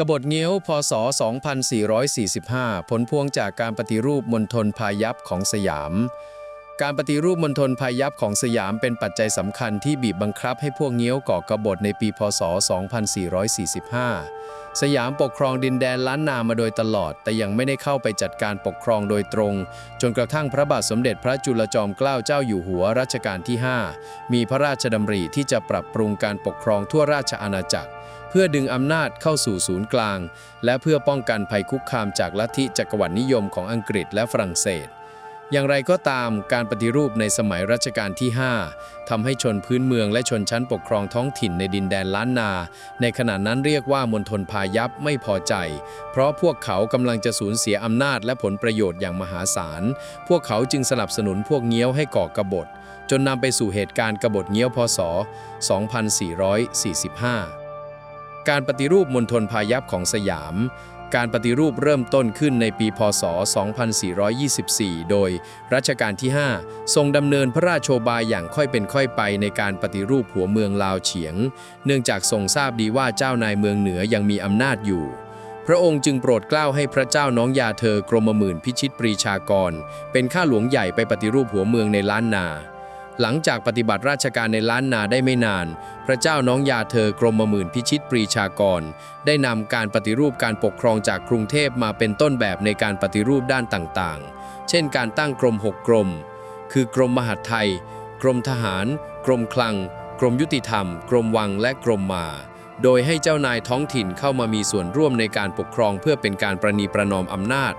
กบฏเงี้ยวพศ 2445 ผลพวงจากการปฏิรูปมณฑลพายัพของสยาม การปฏิรูปมณฑลพายัพของสยามเป็นปัจจัยสำคัญที่บีบบังคับให้พวกเงี้ยวก่อกบฏในปีพศ 2445 สยามปกครองดินแดนล้านนามาโดยตลอด แต่ยังไม่ได้เข้าไปจัดการปกครองโดยตรง จนกระทั่งพระบาทสมเด็จพระจุลจอมเกล้าเจ้าอยู่หัวรัชกาลที่ 5 มีพระราชดำริที่จะปรับปรุงการปกครองทั่วราชอาณาจักร เพื่อดึงอำนาจเข้าสู่ศูนย์กลาง และเพื่อป้องกันภัยคุกคามจากลัทธิจักรวรรดินิยมของอังกฤษและฝรั่งเศส อย่างไรก็ตามการปฏิรูปในสมัยรัชกาลที่ 5ทำให้ชนพื้นเมืองและชนชั้นปกครองท้องถิ่นในดินแดนล้านนา ในขณะนั้นเรียกว่ามณฑลพายัพไม่พอใจ เพราะพวกเขากำลังจะสูญเสียอำนาจและผลประโยชน์อย่างมหาศาล พวกเขาจึงสนับสนุนพวกเงี้ยวให้ก่อกบฏจนนำไปสู่เหตุการณ์กบฏเงี้ยวพศ 2445 การปฏิรูปมณฑลพายัพของสยาม การปฏิรูปเริ่มต้นขึ้นในปีพศ 2424 โดยรัชกาลที่ 5 ทรงดำเนินพระราชโชบายอย่างค่อยเป็นค่อยไปในการปฏิรูปหัวเมืองลาวเฉียง เนื่องจากทรงทราบดีว่าเจ้านายเมืองเหนือยังมีอำนาจอยู่พระองค์จึงโปรดเกล้าให้พระเจ้าน้องยาเธอกรมหมื่นพิชิตปรีชากร เป็นข้าหลวงใหญ่ไปปฏิรูปหัวเมืองในล้านนา หลังจากปฏิบัติราชการในล้านนาได้ไม่นาน พระเจ้าน้องยาเธอกรมหมื่นพิชิตปรีชากร ได้นำการปฏิรูปการปกครองจากกรุงเทพมาเป็นต้นแบบในการปฏิรูปด้านต่างๆ เช่นการตั้งกรมหกกรม คือกรมมหาดไทย กรมทหาร กรมคลัง กรมยุติธรรม กรมวังและกรมมา โดยให้เจ้านายท้องถิ่นเข้ามามีส่วนร่วมในการปกครองเพื่อเป็นการประนีประนอมอำนาจ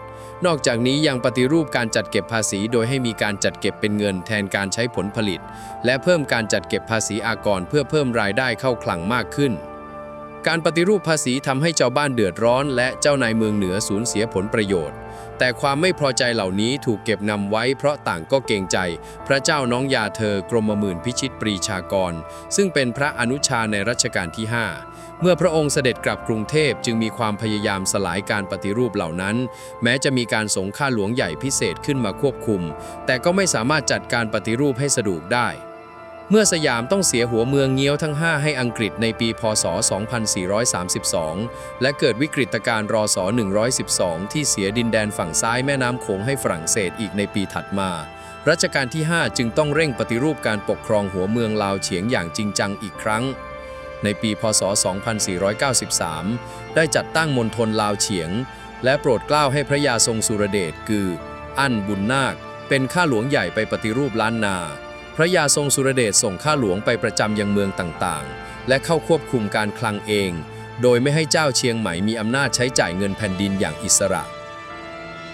นอกจากนี้ยังปฏิรูปการจัดเก็บภาษี โดยให้มีการจัดเก็บเป็นเงินแทนการใช้ผลผลิต และเพิ่มการจัดเก็บภาษีอากรเพื่อเพิ่มรายได้เข้าคลังมากขึ้น การปฏิรูปภาษีทำให้ชาวบ้านเดือดร้อน และเจ้านายเมืองเหนือสูญเสียผลประโยชน์ แต่ความไม่พอใจเหล่านี้ถูกเก็บนำไว้เพราะต่างก็เกรงใจ พระเจ้าน้องยาเธอกรมหมื่นพิชิตปรีชากร ซึ่งเป็นพระอนุชาในรัชกาลที่ 5 เมื่อพระองค์เสด็จกลับกรุงเทพจึงมีความพยายามสลายการปฏิรูปเหล่านั้น แม้จะมีการสงข้าหลวงใหญ่พิเศษขึ้นมาควบคุม แต่ก็ไม่สามารถจัดการปฏิรูปให้สะดวกได้ เมื่อสยามต้องเสียหัวเมืองเงี้ยวทั้ง 5 ให้อังกฤษในปีพศ 2432 และเกิดวิกฤตการณ์รศ 112 ที่เสียดินแดนฝั่งซ้ายแม่น้ำโขงให้ฝรั่งเศสอีกในปีถัดมา รัชกาลที่ 5 จึงต้องเร่งปฏิรูปการปกครองหัวเมืองลาวเฉียงอย่างจริงจังอีกครั้ง ในปีพศ 2493 ได้จัดตั้งมณฑลลาวเฉียง และโปรดเกล้าให้พระยาทรงสุรเดชคือ อั้นบุญนาค เป็นข้าหลวงใหญ่ไปปฏิรูปล้านนา ระยาทรงสุรเดชส่งข้าหลวงไปประจำยังเมืองต่างๆ และเข้าควบคุมการคลังเอง โดยไม่ให้เจ้าเชียงใหม่มีอำนาจใช้จ่ายเงินแผ่นดินอย่างอิสระ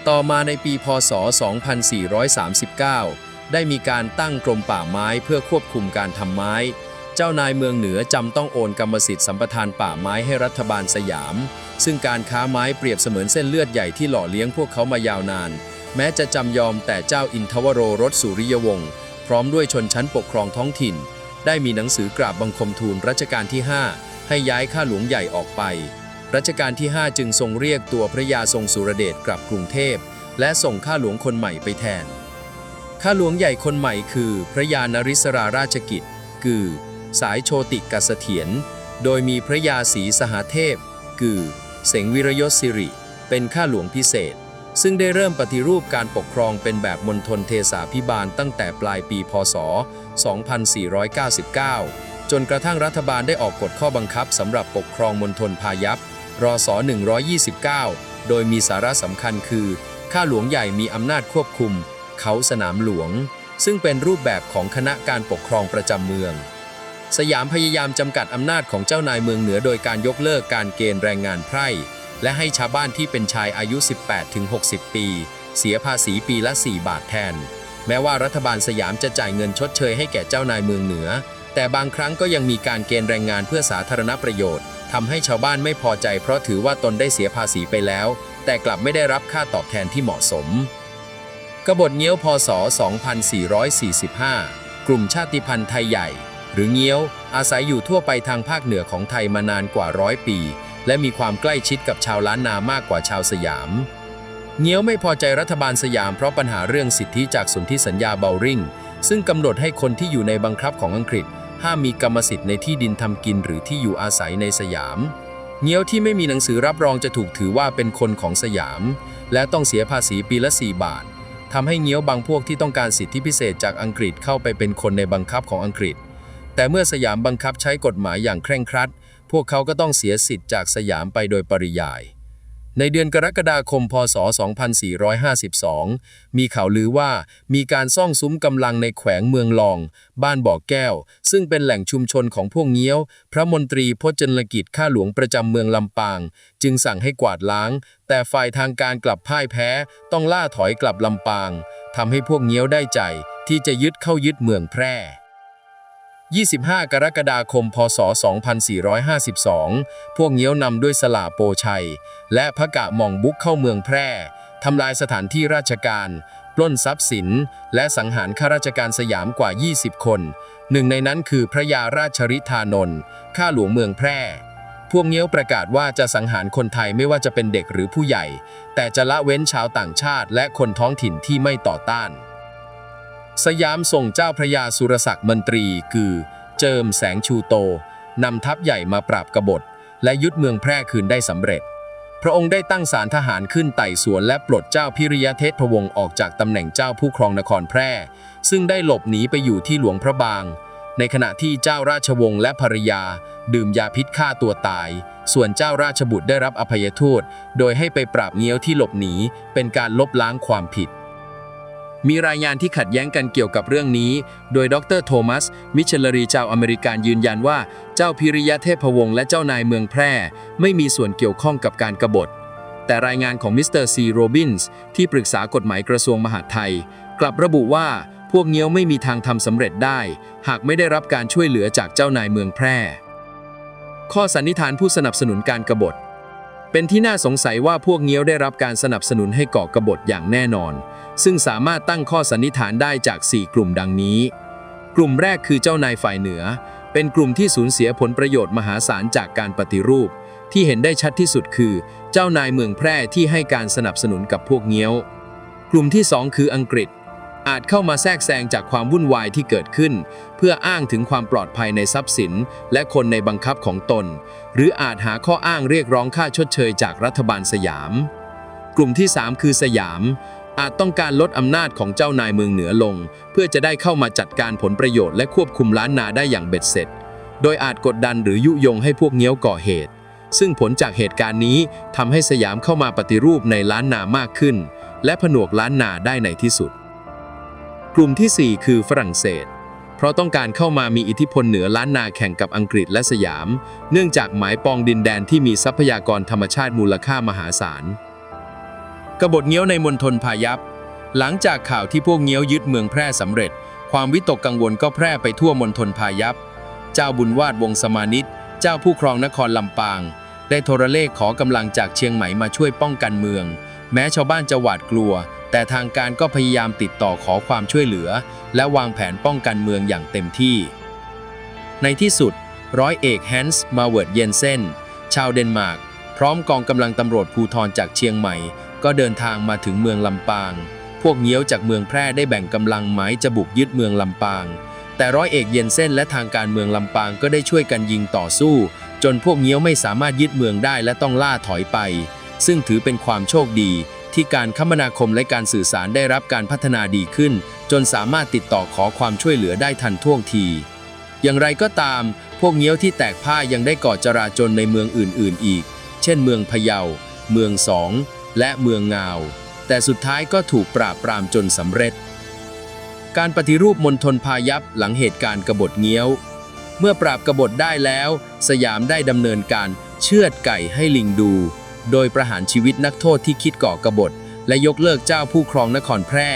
ต่อมาในปีพศ 2439 ได้มีการตั้งกรมป่าไม้เพื่อควบคุมการทำไม้ เจ้านายเมืองเหนือจำต้องโอนกรรมสิทธิ์สัมปทานป่าไม้ให้รัฐบาลสยาม ซึ่งการค้าไม้เปรียบเสมือนเส้นเลือดใหญ่ที่หล่อเลี้ยงพวกเขามายาวนาน แม้จะจำยอมแต่เจ้าอินทวโรรสสุริยวงศ์ พร้อมด้วยชนชั้นปกครองท้องถิ่น ได้มีหนังสือกราบบังคมทูลรัชกาลที่ 5 ให้ย้ายข้าหลวงใหญ่ออกไป รัชกาลที่ 5 จึงทรงเรียกตัวพระยาทรงสุรเดชกลับกรุงเทพ และส่งข้าหลวงคนใหม่ไปแทน ข้าหลวงใหญ่คนใหม่คือ พระยานริศราราชกิจ คือ สายโชติกเสเถียรโดยมีพระยาศรีสหเทพ คือ เสงวิรยศสิริ เป็นข้าหลวงพิเศษ ซึ่งได้เริ่มปฏิรูปการปกครองเป็นแบบมณฑลเทสาพิบาลตั้งแต่ปลายปีพศ 2499 จนกระทั่งรัฐบาลได้ออกกฎข้อบังคับสำหรับปกครองมณฑลพายัพรศ 129 โดยมีสาระสำคัญคือ ข้าหลวงใหญ่มีอำนาจควบคุม เขาสนามหลวง ซึ่งเป็นรูปแบบของคณะการปกครองประจำเมือง สยามพยายามจำกัดอำนาจของเจ้านายเมืองเหนือโดยการยกเลิกการเกณฑ์แรงงานไพร่ และให้ชาวบ้านที่เป็นชายอายุ 18-60 ปี เสียภาษีปีละ 4 บาทแทน แม้ว่ารัฐบาลสยามจะจ่ายเงินชดเชยให้แก่เจ้านายเมืองเหนือ แต่บางครั้งก็ยังมีการเกณฑ์แรงงานเพื่อสาธารณประโยชน์ทำให้ชาวบ้านไม่พอใจเพราะถือว่าตนได้เสียภาษีไปแล้ว แต่กลับไม่ได้รับค่าตอบแทนที่เหมาะสม กบฏเงี้ยวพศ 2445 กลุ่มชาติพันธุ์ไทยใหญ่ หรือเงี้ยวอาศัยอยู่ทั่วไปทางภาคเหนือของไทยมานานกว่าร้อยปี และมีความใกล้ชิดกับชาวล้านนามากกว่าชาวสยาม เงี้ยวไม่พอใจรัฐบาลสยามเพราะปัญหาเรื่องสิทธิจากสนธิสัญญาเบลริงซึ่งกำหนดให้คนที่อยู่ในบังคับของอังกฤษ ห้ามมีกรรมสิทธิ์ในที่ดินทำกินหรือที่อยู่อาศัยในสยาม เงี้ยวที่ไม่มีหนังสือรับรองจะถูกถือว่าเป็นคนของสยาม และต้องเสียภาษีปีละ 4 บาททำให้เงี้ยวบางพวกที่ต้องการสิทธิพิเศษจากอังกฤษเข้าไปเป็นคนในบังคับของอังกฤษ แต่เมื่อสยามบังคับใช้กฎหมายอย่างเคร่งครัด พวกเขาก็ต้องเสียสิทธิ์จากสยามไปโดยปริยาย ในเดือนกรกฎาคม พศ 2452 มีข่าวลือว่ามีการซ่องซุ้มกำลังในแขวงเมืองลอง บ้านบ่อแก้ว ซึ่งเป็นแหล่งชุมชนของพวกเงี้ยว พระมนตรีพจนกิจข้าหลวงประจำเมืองลำปาง จึงสั่งให้กวาดล้าง แต่ฝ่ายทางการกลับพ่ายแพ้ ต้องล่าถอยกลับลำปางทำให้พวกเงี้ยวได้ใจที่จะยึดเข้ายึดเมืองแพร่ 25 กรกฎาคม พศ 2452 พวกเงี้ยวนำด้วยสลาโปชัย และพระกะหม่องบุกเข้าเมืองแพร่ ทำลายสถานที่ราชการ ปล้นทรัพย์สิน และสังหารข้าราชการสยามกว่า 20 คน หนึ่งในนั้นคือพระยาราชริธานนท์ข้าหลวงเมืองแพร่ พวกเงี้ยวประกาศว่าจะสังหารคนไทยไม่ว่าจะเป็นเด็กหรือผู้ใหญ่ แต่จะละเว้นชาวต่างชาติและคนท้องถิ่นที่ไม่ต่อต้าน สยามส่งเจ้าพระยาสุรศักดิ์มนตรีคือเจิมแสงชูโตนำทัพใหญ่มาปราบกบฏ และยึดเมืองแพร่คืนได้สำเร็จ พระองค์ได้ตั้งศาลทหารขึ้นไต่สวนและปลดเจ้าพิริยเทศพวงศ์ออกจากตำแหน่งเจ้าผู้ครองนครแพร่ ซึ่งได้หลบหนีไปอยู่ที่หลวงพระบาง ในขณะที่เจ้าราชวงศ์และภรรยา ดื่มยาพิษฆ่าตัวตาย ส่วนเจ้าราชบุตรได้รับอภัยโทษโดยให้ไปปราบเงี้ยวที่หลบหนีเป็นการลบล้างความผิด มีรายงานที่ขัดแย้งกันเกี่ยวกับเรื่องนี้ โดยดรโทมัส มิเชลรีชาวอเมริกันยืนยันว่า เจ้าพิริยะเทพวงศ์และเจ้านายเมืองแพร่ ไม่มีส่วนเกี่ยวข้องกับการกบฏ แต่รายงานของมิสเตอร์ซีโรบินส์ที่ปรึกษากฎหมายกระทรวงมหาดไทย กลับระบุว่าพวกเงี้ยวไม่มีทางทำสำเร็จได้ หากไม่ได้รับการช่วยเหลือจากเจ้านายเมืองแพร่ ข้อสันนิษฐานผู้สนับสนุนการกบฏ เป็นที่น่าสงสัยว่าพวกเงี้ยวได้รับการสนับสนุนให้ก่อกบฏอย่างแน่นอน ซึ่งสามารถตั้งข้อสันนิษฐานได้จาก 4 กลุ่มดังนี้ กลุ่มแรกคือเจ้านายฝ่ายเหนือ เป็นกลุ่มที่สูญเสียผลประโยชน์มหาศาลจากการปฏิรูป ที่เห็นได้ชัดที่สุดคือ เจ้านายเมืองแพร่ที่ให้การสนับสนุนกับพวกเงี้ยว กลุ่มที่ 2 คืออังกฤษ อาจเข้ามาแทรกแซงจากความวุ่นวายที่เกิดขึ้น เพื่ออ้างถึงความปลอดภัยในทรัพย์สิน และคนในบังคับของตน หรืออาจหาข้ออ้างเรียกร้องค่าชดเชยจากรัฐบาลสยาม กลุ่มที่ 3 คือสยาม อาจต้องการลดอำนาจของเจ้านายเมืองเหนือลง เพื่อจะได้เข้ามาจัดการผลประโยชน์และควบคุมล้านนาได้อย่างเบ็ดเสร็จ โดยอาจกดดันหรือยุยงให้พวกเงี้ยวก่อเหตุ ซึ่งผลจากเหตุการณ์นี้ทำให้สยามเข้ามาปฏิรูปในล้านนามากขึ้น และผนวกล้านนาได้ในที่สุด กลุ่มที่ 4 คือฝรั่งเศส เพราะต้องการเข้ามามีอิทธิพลเหนือล้านนาแข่งกับอังกฤษและสยาม เนื่องจากหมายปองดินแดนที่มีทรัพยากรธรรมชาติมูลค่ามหาศาล กบฏเงี้ยวในมณฑลพายัพ หลังจากข่าวที่พวกเงี้ยวยึดเมืองแพร่สำเร็จ ความวิตกกังวลก็แพร่ไปทั่วมณฑลพายัพ เจ้าบุญวาดวงสมานิตเจ้าผู้ครองนครลำปาง ได้โทรเลขขอกำลังจากเชียงใหม่มาช่วยป้องกันเมือง แม้ชาวบ้านจะหวาดกลัว แต่ทางการก็พยายามติดต่อขอความช่วยเหลือ และวางแผนป้องกันเมืองอย่างเต็มที่ ในที่สุด ร้อยเอกแฮนส์มาเวิร์ดเยนเซนชาวเดนมาร์ก พร้อมกองกำลังตำรวจภูธรจากเชียงใหม่ ก็เดินทางมาถึงเมืองลำปาง พวกเงี้ยวจากเมืองแพร่ได้แบ่งกำลังหมายจะบุกยึดเมืองลำปาง แต่ร้อยเอกเยนเซนและทางการเมืองลำปางก็ได้ช่วยกันยิงต่อสู้ จนพวกเงี้ยวไม่สามารถยึดเมืองได้และต้องล่าถอยไป ซึ่งถือเป็นความโชคดี ที่การคมนาคมและการสื่อสารได้รับการพัฒนาดีขึ้น จนสามารถติดต่อขอความช่วยเหลือได้ทันท่วงที อย่างไรก็ตาม พวกเงี้ยวที่แตกพ่ายยังได้ก่อจราจนในเมืองอื่น ๆ อีก เช่นเมืองพะเยา เมืองสอง และเมืองงาว แต่สุดท้ายก็ถูกปราบปรามจนสำเร็จ การปฏิรูปมณฑลพายัพหลังเหตุการณ์กบฏเงี้ยว เมื่อปราบกบฏได้แล้ว สยามได้ดำเนินการเชือดไก่ให้ลิงดู โดยประหารชีวิตนักโทษที่คิดก่อกบฏ และยกเลิกเจ้าผู้ครองนครแพร่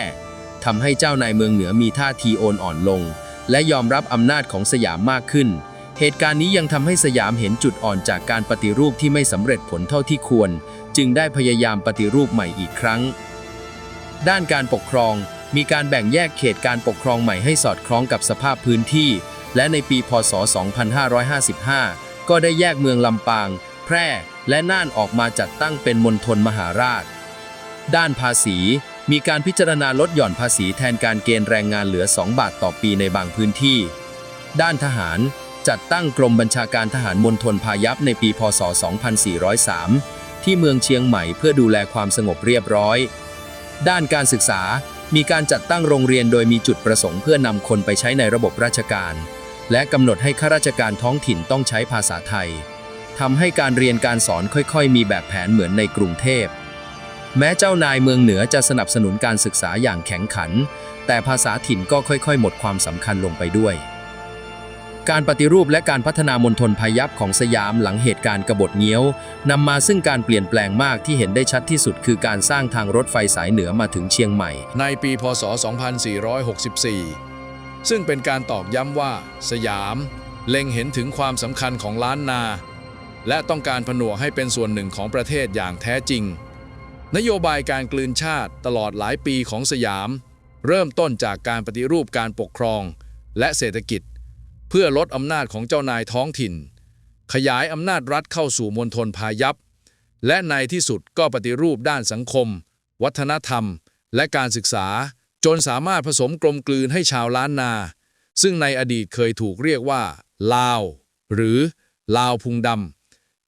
ทำให้เจ้านายเมืองเหนือมีท่าทีโอนอ่อนลง และยอมรับอำนาจของสยามมากขึ้น เหตุการณ์นี้ยังทำให้สยามเห็นจุดอ่อนจากการปฏิรูปที่ไม่สำเร็จผลเท่าที่ควร จึงได้พยายามปฏิรูปใหม่อีกครั้ง ด้านการปกครองมีการแบ่งแยกเขตการปกครองใหม่ให้สอดคล้องกับสภาพพื้นที่ และในปีพศ 2555 ก็ได้แยกเมืองลำปาง แพร่ และน่านออกมาจัดตั้งเป็นมณฑลมหาราช ด้านภาษี มีการพิจารณาลดหย่อนภาษีแทนการเกณฑ์แรงงานเหลือ 2 บาทต่อปีในบางพื้นที่ ด้านทหารจัดตั้งกรมบัญชาการทหารมณฑลพายัพในปี พศ 2403 ที่เมืองเชียงใหม่เพื่อดูแลความสงบเรียบร้อย ด้านการศึกษา มีการจัดตั้งโรงเรียนโดยมีจุดประสงค์เพื่อนำคนไปใช้ในระบบราชการ และกำหนดให้ข้าราชการท้องถิ่นต้องใช้ภาษาไทย ทำให้การเรียนการสอนค่อยๆ มีแบบแผนเหมือนในกรุงเทพ แม้เจ้านายเมืองเหนือจะสนับสนุนการศึกษาอย่างแข็งขัน แต่ภาษาถิ่นก็ค่อยๆ หมดความสำคัญลงไปด้วย การปฏิรูปและการพัฒนามณฑลพายัพของสยามหลังเหตุการณ์กบฏเงี้ยวนำมาซึ่งการเปลี่ยนแปลงมากที่เห็นได้ชัดที่สุด คือการสร้างทางรถไฟสายเหนือมาถึงเชียงใหม่ ในปีพศ 2464 ซึ่งเป็นการตอกย้ำว่า สยาม เล็งเห็นถึงความสำคัญของล้านนา และต้องการผนวกให้เป็นส่วนหนึ่งของประเทศอย่างแท้จริง นโยบายการกลืนชาติตลอดหลายปีของสยาม เริ่มต้นจากการปฏิรูปการปกครอง และเศรษฐกิจ เพื่อลดอำนาจของเจ้านายท้องถิ่น ขยายอำนาจรัฐเข้าสู่มณฑลพายัพ และในที่สุดก็ปฏิรูปด้านสังคม วัฒนธรรม และการศึกษา จนสามารถผสมกลมกลืนให้ชาวล้านนา ซึ่งในอดีตเคยถูกเรียกว่า ลาว หรือลาวพุงดำ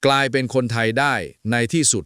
กลายเป็นคนไทยได้ในที่สุด